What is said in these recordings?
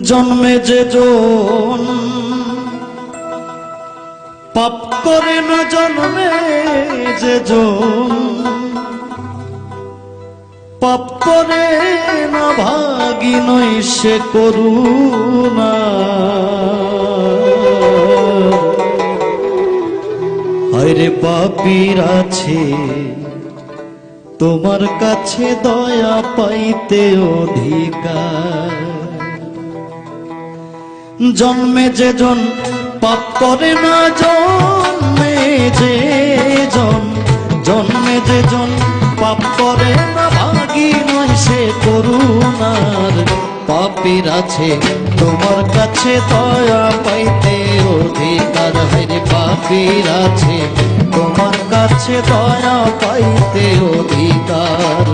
জন্মে যে জন। পাপ করে না জন্মে যে জন। পাপ করে না ভাগি নই সে করুণা। আরে পাপির আছে, তোমার কাছে দয়া পাইতে অধিকার। জন্মে যে জন, পাপ করে না জন্মে যে জন। জন্মে যে জন, পাপ করে না, ভাগি নয় সে করুণার। পাপির আছে, তোমার কাছে দয়া পাইতে অধিকার। হরে পাপির আছে, তোমার কাছে দয়া পাইতে অধিকার।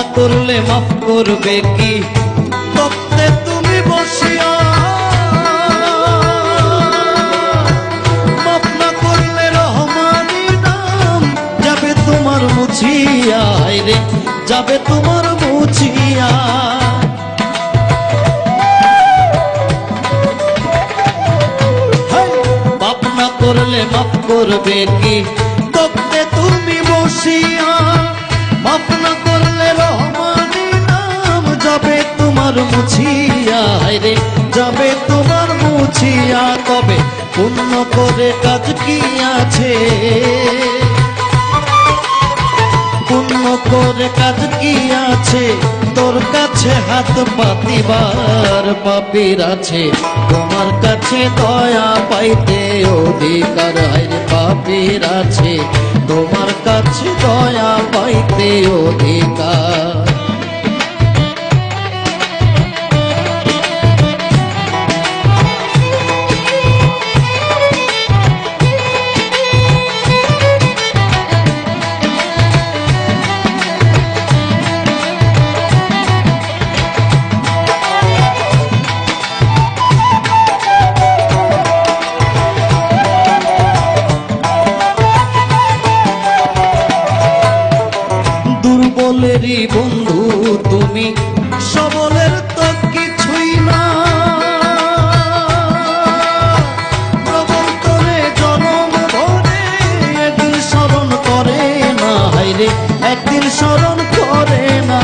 না করলে মাফ করবে কি? তুমি বসিয়া মাফ না করলে নাম যাবে তোমার মুছিয়া রে, যাবে তোমার মুছিয়া করলে মাফ করবে কি? তত্ত্বে তুমি বসিয়া তবে পুণ্য করে কাজ কি আছে? পুণ্য করে কাজ কি আছে? তোর কাছে হাত পাতিবার পাপির আছে। তোমার কাছে দয়া পাইতে অধিকার পাপির আছে। তোমার কাছে দয়া পাইতে অধিকার দুর্বলেরই বন্ধু তুমি, সবলের তো কিছুই না। প্রবল করে জনম ধরে, একদিন স্মরণ করে না। হাইরে একদিন স্মরণ করে না।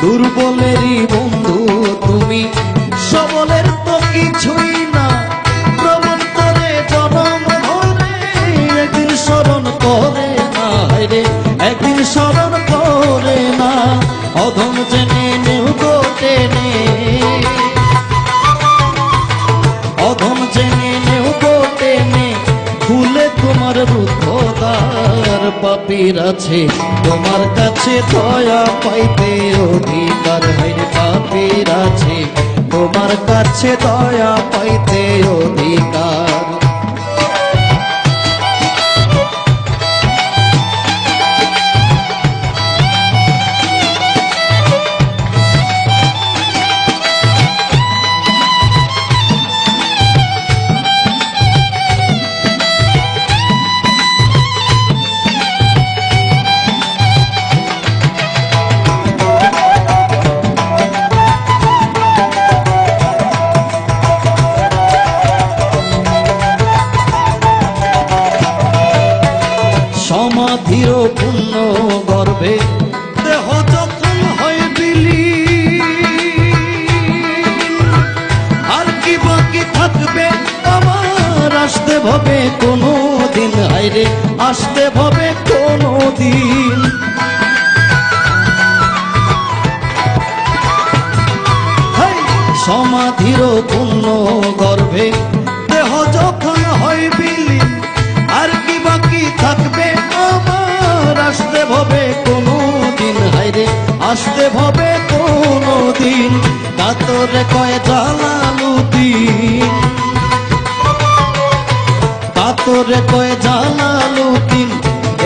দুর্বলেরই বন্ধু তুমি রুদ্ধদার পাপির আছে, তোমার কাছে দয়া পাইতে অধিকার হইরে পাপির আছে, তোমার কাছে দয়া পাইতে অধিকার। দিন আসতে ভবে কোনো দিন সমাধির পূর্ণ গর্ভে দেহ যখন হয় বিলি আর কি বাকি থাকবে আমার? আসতে ভবে কোনো দিন হাইরে আসতে ভবে কোনো দিন কাতরে কয় জালালুদ্দিন তোরে কয়ে জালালুদ্দিন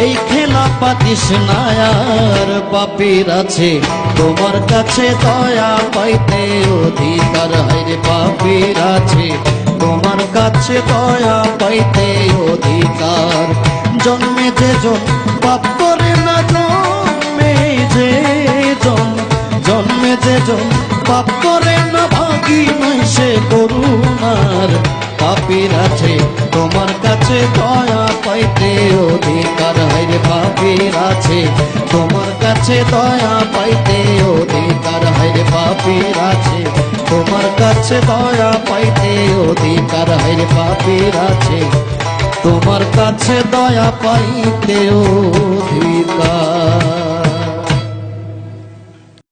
এই খেলা পাতিস নায়ার পাপির আছে। তোমার কাছে দয়া পাইতে অধিকার হাইরে পাপির আছে। তোমার কাছে দয়া পাইতে অধিকার। জন্মে যে জন, পাপ করে না জন্মে যে জন। জন্মে যে জন, পাপ করে না ভাগি নয় সে করুণার পাপির আছে। তোমার কাছে দয়া, পাইতে অধিকার। হাইরে পাপির আছে, তোমার কাছে দয়া, পাইতে অধিকার। হাইরে পাপির আছে, তোমার কাছে দয়া, পাইতে অধিকার। হাইরে পাপির আছে, তোমার কাছে দয়া, পাইতে অধিকার।